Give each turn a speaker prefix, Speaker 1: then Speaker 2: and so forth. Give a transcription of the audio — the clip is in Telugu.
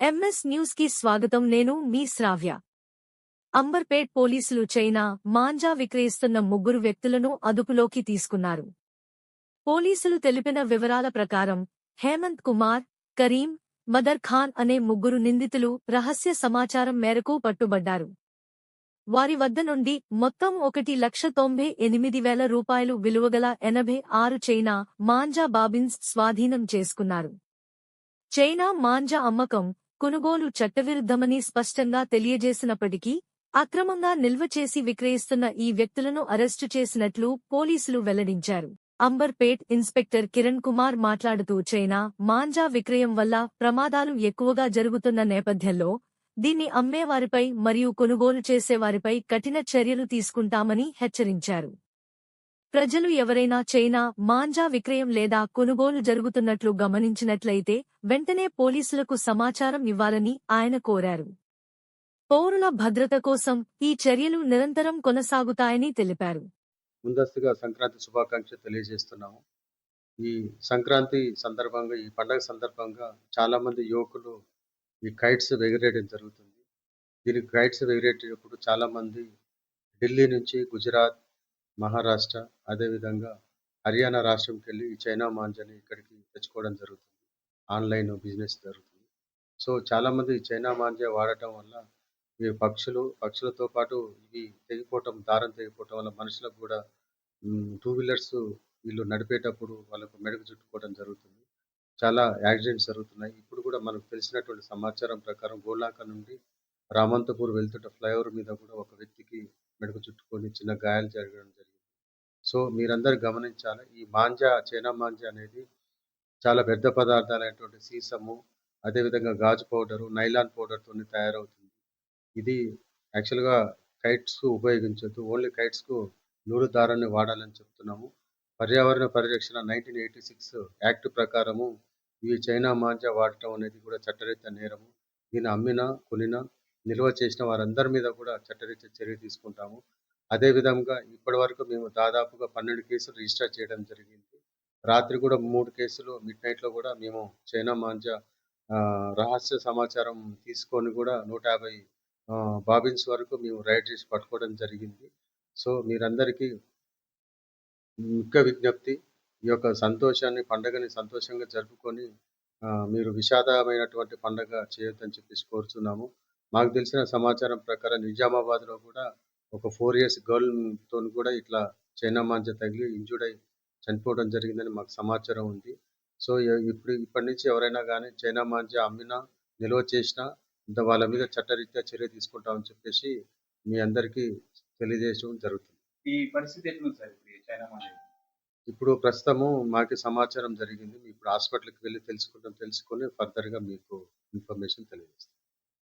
Speaker 1: ఎంఎస్ న్యూస్కి స్వాగతం. నేను మీ శ్రావ్య. అంబర్పేట్ పోలీసులు చైనా మాంజా విక్రయిస్తున్న ముగ్గురు వ్యక్తులను అదుపులోకి తీసుకున్నారు. పోలీసులు తెలిపిన వివరాల ప్రకారం హేమంత్ కుమార్ కరీం మదర్ ఖాన్ అనే ముగ్గురు నిందితులు రహస్య సమాచారం మేరకు పట్టుబడ్డారు. వారి వద్ద నుండి మొత్తం ఒకటి లక్ష తొంభై ఎనిమిది వేల రూపాయలు విలువగల ఎనభై ఆరు చైనా మాంజా బాబిన్స్ స్వాధీనం చేసుకున్నారు. చైనా మాంజా అమ్మకం కొనుగోలు చట్టవిరుద్ధమని స్పష్టంగా తెలియజేసినప్పటికీ అక్రమంగా నిల్వ చేసి విక్రయిస్తున్న ఈ వ్యక్తులను అరెస్టు చేసినట్లు పోలీసులు వెల్లడించారు. అంబర్పేట్ ఇన్స్పెక్టర్ కిరణ్ కుమార్ మాట్లాడుతూ చైనా మాంజా విక్రయం వల్ల ప్రమాదాలు ఎక్కువగా జరుగుతున్న నేపథ్యంలో దీన్ని అమ్మేవారిపై మరియు కొనుగోలు చేసేవారిపై కఠిన చర్యలు తీసుకుంటామని హెచ్చరించారు. ప్రజలు ఎవరైనా చైనా మాంజా విక్రయం లేదా కొనుగోలు జరుగుతున్నట్లు గమనించినట్లయితే వెంటనే పోలీసులకు సమాచారం ఇవ్వాలని ఆయన కోరారు. పౌరుల భద్రత కోసం ఈ చర్యలు నిరంతరం కొనసాగుతాయని తెలిపారు.
Speaker 2: ముందస్తుగా సంక్రాంతి శుభాకాంక్షలు తెలియజేస్తున్నాము. ఈ సంక్రాంతి సందర్భంగా ఈ పండగ సందర్భంగా చాలా మంది యువకులు ఈ కైట్స్ ఎగిరేయడం జరుగుతుంది. దీనికి కైట్స్ ఎగిరేటప్పుడు చాలా మంది ఢిల్లీ నుంచి గుజరాత్ మహారాష్ట్ర అదేవిధంగా హర్యానా రాష్ట్రంకి వెళ్ళి చైనా మాంజాని ఇక్కడికి తెచ్చుకోవడం జరుగుతుంది. ఆన్లైన్ బిజినెస్ జరుగుతుంది. సో చాలా మంది చైనా మాంజా వాడటం వల్ల ఈ పక్షులు పక్షులతో పాటు ఇవి తెగిపోవటం దారం తెగిపోవటం వల్ల మనుషులకు కూడా టూ వీలర్స్ వీళ్ళు నడిపేటప్పుడు వాళ్ళకు మెడకు చుట్టుకోవడం జరుగుతుంది. చాలా యాక్సిడెంట్స్ జరుగుతున్నాయి. ఇప్పుడు కూడా మనకు తెలిసినటువంటి సమాచారం ప్రకారం గోలాక నుండి రామంతపూర్ వెళ్తున్న ఫ్లైఓవర్ మీద కూడా ఒక వ్యక్తికి మెడకు చుట్టుకొని చిన్న గాయాలు జరగడం సో మీరందరూ గమనించాలి. ఈ మాంజా చైనా మాంజా అనేది చాలా పెద్ద పదార్థాలైనటువంటి సీసము అదేవిధంగా గాజు పౌడరు నైలాన్ పౌడర్తో తయారవుతుంది. ఇది యాక్చువల్గా కైట్స్కు ఉపయోగించొద్దు. ఓన్లీ కైట్స్కు నూరు దారాన్ని వాడాలని చెప్తున్నాము. పర్యావరణ పరిరక్షణ నైన్టీన్ ఎయిటీ సిక్స్ యాక్ట్ ప్రకారము ఈ చైనా మాంజా వాడటం అనేది కూడా చట్టరీత్యా నేరము. దీన్ని అమ్మినా కొనినా నిల్వ చేసిన వారందరి మీద కూడా చట్టరీత్యా చర్య తీసుకుంటాము. అదేవిధంగా ఇప్పటి వరకు మేము దాదాపుగా పన్నెండు కేసులు రిజిస్టర్ చేయడం జరిగింది. రాత్రి కూడా మూడు కేసులు మిడ్ నైట్లో కూడా మేము చైనా మాంజా రహస్య సమాచారం తీసుకొని కూడా నూట యాభై బాబిన్స్ వరకు మేము రైడ్ చేసి పట్టుకోవడం జరిగింది. సో మీరందరికీ ముఖ్య విజ్ఞప్తి ఈ యొక్క సంతోషాన్ని పండగని సంతోషంగా జరుపుకొని మీరు విషాదమైనటువంటి పండగ చేయొద్దని చెప్పేసి కోరుతున్నాము మాకు తెలిసిన సమాచారం ప్రకారం నిజామాబాద్లో కూడా ఒక ఫోర్ ఇయర్స్ గర్ల్తో కూడా ఇట్లా చైనా మాంజ తగిలి ఇంజూర్డ్ అయి చనిపోవడం జరిగిందని మాకు సమాచారం ఉంది. సో ఇప్పుడు ఇప్పటి నుంచి ఎవరైనా కానీ చైనా మాంజ అమ్మినా నిల్వ చేసినా వాళ్ళ మీద చట్టరీత్యా చర్య తీసుకుంటామని చెప్పేసి మీ అందరికీ తెలియజేయడం జరుగుతుంది.
Speaker 3: ఈ పరిస్థితి ఎట్లుంది సార్ చైనా మాంజా
Speaker 2: ఇప్పుడు ప్రస్తుతము మాకు సమాచారం జరిగింది. ఇప్పుడు హాస్పిటల్కి వెళ్ళి తెలుసుకుంటాం తెలుసుకొని ఫర్దర్గా మీకు ఇన్ఫర్మేషన్ తెలియజేస్తాం.